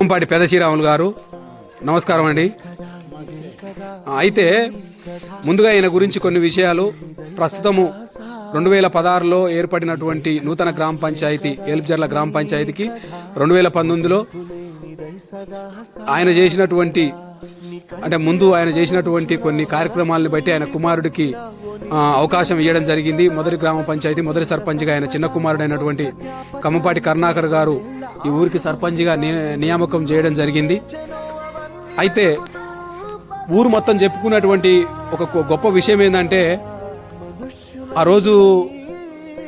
కొంపాటి పెద్ద శ్రీరాములు గారు. నమస్కారం అండి. అయితే ముందుగా ఈయన గురించి కొన్ని విషయాలు. ప్రస్తుతము రెండు వేల పదహారులో ఏర్పడినటువంటి నూతన గ్రామ పంచాయతీ ఏలుపుజర్ల గ్రామ పంచాయతీకి రెండు వేల పంతొమ్మిదిలో ఆయన చేసినటువంటి అంటే ముందు ఆయన చేసినటువంటి కొన్ని కార్యక్రమాలను బట్టి ఆయన కుమారుడికి అవకాశం ఇవ్వడం జరిగింది. మొదటి గ్రామ పంచాయతీ మొదటి సర్పంచ్గా ఆయన చిన్న కుమారుడైనటువంటి కమ్మపాటి కరుణాకర్ గారు ఈ ఊరికి సర్పంచ్గా నియామకం చేయడం జరిగింది. అయితే ఊరు మొత్తం చెప్పుకున్నటువంటి ఒక గొప్ప విషయం ఏంటంటే ఆ రోజు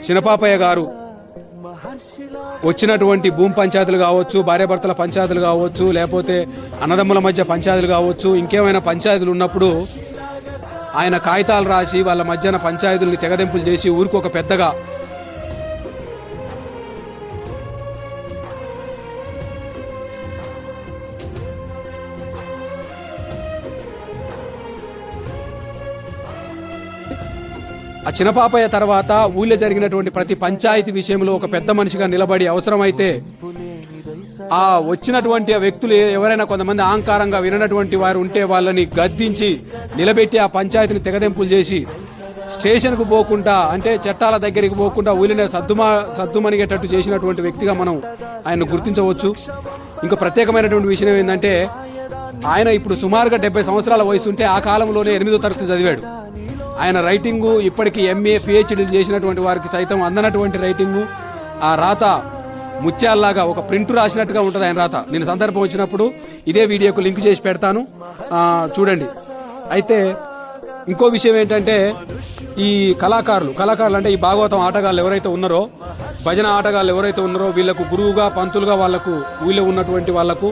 చినపాపయ్య గారు వచ్చినటువంటి భూమి పంచాయతీలు కావచ్చు భార్యాభర్తల పంచాయతీలు కావచ్చు లేకపోతే అన్నదమ్ముల మధ్య పంచాయతీలు కావచ్చు ఇంకేమైనా పంచాయతీలు ఉన్నప్పుడు ఆయన కాగితాలు రాసి వాళ్ళ మధ్యన పంచాయతీల్ని తెగదెంపులు చేసి ఊరికి ఒక పెద్దగా ఆ చిన్నపాపయ్య తర్వాత ఊళ్ళో జరిగినటువంటి ప్రతి పంచాయతీ విషయంలో ఒక పెద్ద మనిషిగా నిలబడి అవసరమైతే ఆ వచ్చినటువంటి వ్యక్తులు ఎవరైనా కొంతమంది అహంకారంగా విననటువంటి వారు ఉంటే వాళ్ళని గద్దించి నిలబెట్టి ఆ పంచాయతీని తెగదెంపులు చేసి స్టేషన్కు పోకుండా అంటే చట్టాల దగ్గరికి పోకుండా ఊళ్ళనే సద్దుమా సద్దుమణిగేటట్టు చేసినటువంటి వ్యక్తిగా మనం ఆయన గుర్తించవచ్చు. ఇంకా ప్రత్యేకమైనటువంటి విషయం ఏంటంటే ఆయన ఇప్పుడు సుమారుగా డెబ్బై సంవత్సరాల వయసు ఉంటే ఆ కాలంలోనే ఎనిమిదో తరగతి చదివాడు. ఆయన రైటింగు ఇప్పటికీ ఎంఏ పిహెచ్డీలు చేసినటువంటి వారికి సైతం అందనటువంటి రైటింగు. ఆ రాత ముత్యాల్లాగా ఒక ప్రింట్ రాసినట్టుగా ఉంటుంది ఆయన రాత. నేను సందర్భం వచ్చినప్పుడు ఇదే వీడియోకు లింక్ చేసి పెడతాను. చూడండి. అయితే ఇంకో విషయం ఏంటంటే ఈ కళాకారులు కళాకారులు అంటే ఈ భాగవతం ఆటగాళ్ళు ఎవరైతే ఉన్నారో భజన ఆటగాళ్ళు ఎవరైతే ఉన్నారో వీళ్ళకు గురువుగా పంతులుగా వాళ్ళకు వీళ్ళు ఉన్నటువంటి వాళ్ళకు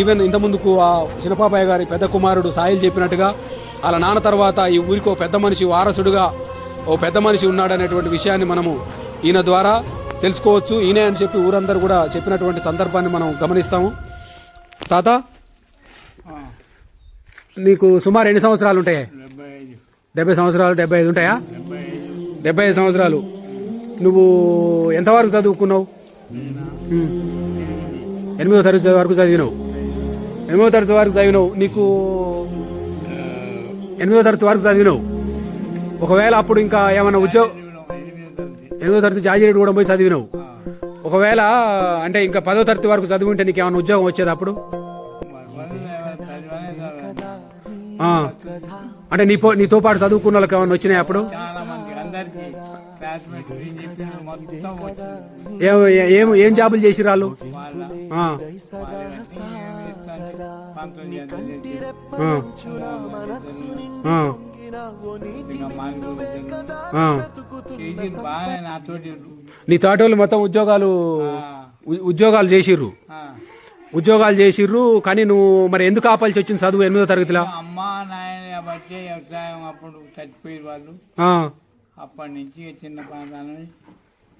ఈవెన్ ఇంత ముందుకు ఆ చిన్నపాపయ్య గారి పెద్ద కుమారుడు సాయిల్ చెప్పినట్టుగా వాళ్ళ నాన్న తర్వాత ఈ ఊరికి ఓ పెద్ద మనిషి వారసుడుగా ఓ పెద్ద మనిషి ఉన్నాడనేటువంటి విషయాన్ని మనము ఈయన ద్వారా తెలుసుకోవచ్చు. ఈయనే అని చెప్పి ఊరందరూ కూడా చెప్పినటువంటి సందర్భాన్ని మనం గమనిస్తాము. తాత నీకు సుమారు ఎన్ని సంవత్సరాలు ఉంటాయి? డెబ్బై సంవత్సరాలు డెబ్బై ఐదు ఉంటాయా? డెబ్బై ఐదు సంవత్సరాలు. నువ్వు ఎంతవరకు చదువుకున్నావు? ఎనిమిదో తరగతి వరకు చదివినావు. ఎనిమిదో తరగతి వరకు చదివినావు. నీకు ఎనిమిదో తరగతి వరకు చదివినావు. ఒకవేళ అప్పుడు ఇంకా ఏమైనా ఉద్యోగం ఎనిమిదో తరగతి జాజీరెడ్డి కూడా పోయి చదివినావు. ఒకవేళ అంటే ఇంకా పదో తరగతి వరకు చదివి ఉంటే నీకు ఏమైనా ఉద్యోగం వచ్చేది అప్పుడు. అంటే నీ నీతో పాటు చదువుకున్న వాళ్ళకి ఏమైనా వచ్చినాయి అప్పుడు? ఏం ఏం జాబులు చేసి నీ తోటోళ్ళు మొత్తం ఉద్యోగాలు ఉద్యోగాలు చేసిర్రు. ఉద్యోగాలు చేసిర్రు కానీ నువ్వు మరి ఎందుకు ఆపాల్సి వచ్చింది చదువు ఎనిమిదో తరగతిలో? అమ్మ నాయన బట్టే వ్యవసాయం అప్పుడు చచ్చిపోయారు వాళ్ళు. అప్పటి నుంచి చిన్న ప్రాంతాల నుంచి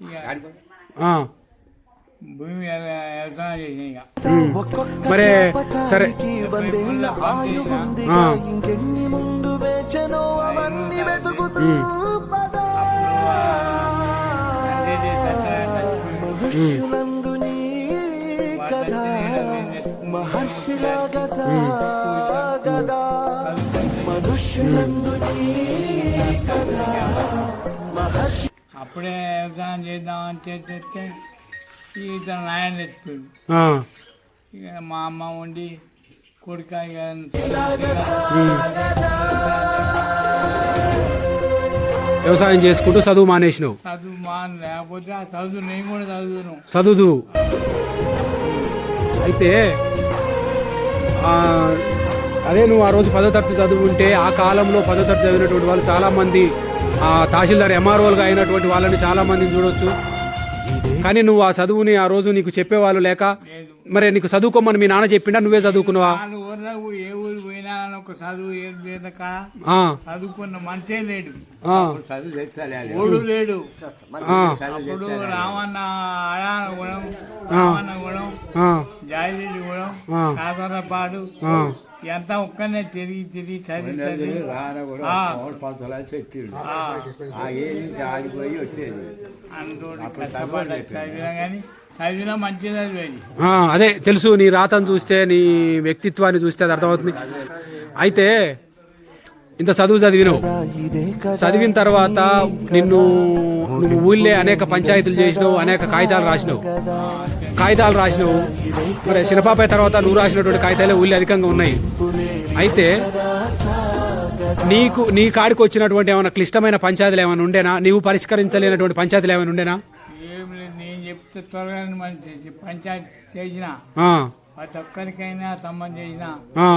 ఇక ఆ. భూమి వ్య- వ్యవసాయం చేసాం ఇక మరి సరే. ఇంకెన్ని ముందు వేచనో అవన్నీ వెతుకుతూ పద. మనుష్యులందు నీ కథ మహర్షిలాగా సాగదా. మనుష్యులందు నీ కథ మహర్షి అప్పుడే వ్యవసాయం చేద్దామని చేస్తే ఇతను నాయన తెచ్చిపోయాడు ఇక మా అమ్మ ఉండి కొడుక ఇక వ్యవసాయం చేసుకుంటూ చదువు మానేసినావు. చదువు మా లేకపోతే ఆ చదువు నేను కూడా చదువును. చదువు అయితే అదే నువ్వు ఆ రోజు పదో తరగతి చదువుంటే ఆ కాలంలో పదో తరగతి చదివినటువంటి వాళ్ళు చాలా మంది ఆ, తహసీల్దార్ ఎంఆర్ఓలుగా అయినటువంటి వాళ్ళని చాలా మందిని చూడొచ్చు. కానీ నువ్వు ఆ చదువుని ఆ రోజు నీకు చెప్పేవాళ్ళు లేక మరి నీకు చదువుకోమని మీ నాన్న చెప్పిండా? నువ్వే చదువుకున్నావా? నాలుగు ఊర్లకు ఏ ఊరు పోయినా అని ఒక చదువు ఏం లేదక చదువుకున్న మంచే లేడు. ఓడు లేడు. ఆ, అప్పుడు రామన్న అయాన గుణం రామన్న గుణం ఆ, జాయిరెడ్డి గుణం ఆ. కాసరపాడు ఆ. ఎంత ఒక్కనే తిరిగి తిరిగి చదివి చదివి. ఆ. ఆ. ఆ ఏ నుంచి ఆగిపోయి వచ్చేది. అందులో కష్టపడ్డ చదివినా కానీ చదివినా మంచిగా చదివేది. ఆ, అదే తెలుసు నీ రాతను చూస్తే నీ వ్యక్తిత్వాన్ని చూస్తే అది అర్థమవుతుంది. అయితే ఇంత చదువు కదా చదివిన తర్వాత నిన్ను నువ్వు ఊళ్ళే అనేక పంచాయతీలు చేసినావు అనేక కాగితాలు రాసినావు. కాగితాలు రాసినావు. మరి శినపాపై తర్వాత నువ్వు రాసినటువంటి కాగితాలే ఊళ్ళో అధికంగా ఉన్నాయి. అయితే నీకు నీ కాడికి వచ్చినటువంటి ఏమైనా క్లిష్టమైన పంచాయతీలు ఏమైనా ఉండేనా? నీవు పరిష్కరించలేనటువంటి పంచాయతీలు ఏమైనా ఉండేనా? నేను చెప్తే త్వరగా పంచాయతీ చేసిన. ప్రతి ఒక్కరికైనా తమ్మని చేసిన ఆ,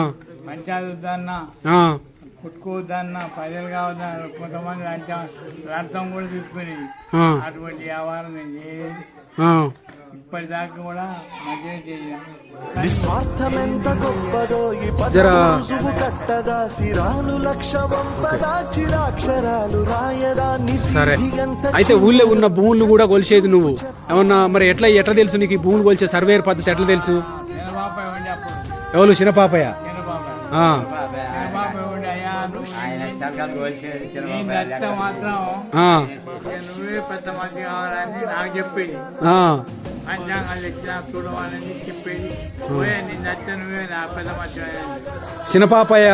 పంచాయతీ వద్దన్నా ఆ, కుట్టుకోవద్దన్నా ప్రజలు కావద్దన్నా కొంతమంది లంచం లంచం కూడా తీసుకునేది అటువంటి వ్యవహారం నేను చేయలేదు. ఇప్పటిదాకా కూడా మంచిగా చేసిన నిస్వార్థమెంత గొప్పదో ఈ జరా. పదరుసువు కట్టదా సిరాలు లక్ష వంపదా చిరాక్షరాలు రాయదా సరే. అయితే ఊళ్ళో ఉన్న భూములు కూడా కొలిచేది నువ్వు. ఏమన్నా మరి ఎట్లా ఎట్లా తెలుసు నీకు ఈ భూములు కొలిచే సర్వేర్ పద్ధతి ఎట్లా తెలుసు? ఎవరు? చిన్నపాపయ్య. చిన్నపాపయ్య.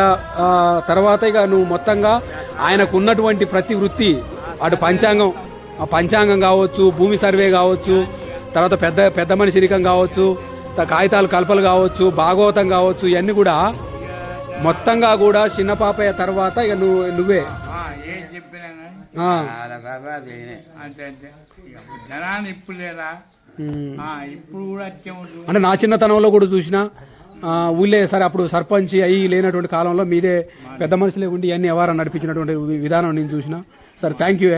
తర్వాత ఇక నువ్వు మొత్తంగా ఆయనకు ఉన్నటువంటి ప్రతి వృత్తి అటు పంచాంగం ఆ పంచాంగం కావచ్చు భూమి సర్వే కావచ్చు తర్వాత పెద్ద పెద్ద మనిషి రికం కావచ్చు కాగితాలు కల్పలు కావచ్చు భాగవతం కావచ్చు ఇవన్నీ కూడా మొత్తంగా కూడా చిన్నపాపయ్య తర్వాత ఇక నువ్వు నువ్వే. ఏం చెప్పినా జనాన్ని ఇప్పుడు లేదా? ఇప్పుడు కూడా అంటే నా చిన్నతనంలో కూడా చూసిన ఆ, ఊళ్ళే సరే అప్పుడు సర్పంచ్ అయ్యి లేనటువంటి కాలంలో మీదే పెద్ద మనుషులే ఉండి అన్ని వ్యవహారం నడిపించినటువంటి విధానం నేను చూసిన. సరే థ్యాంక్ యూ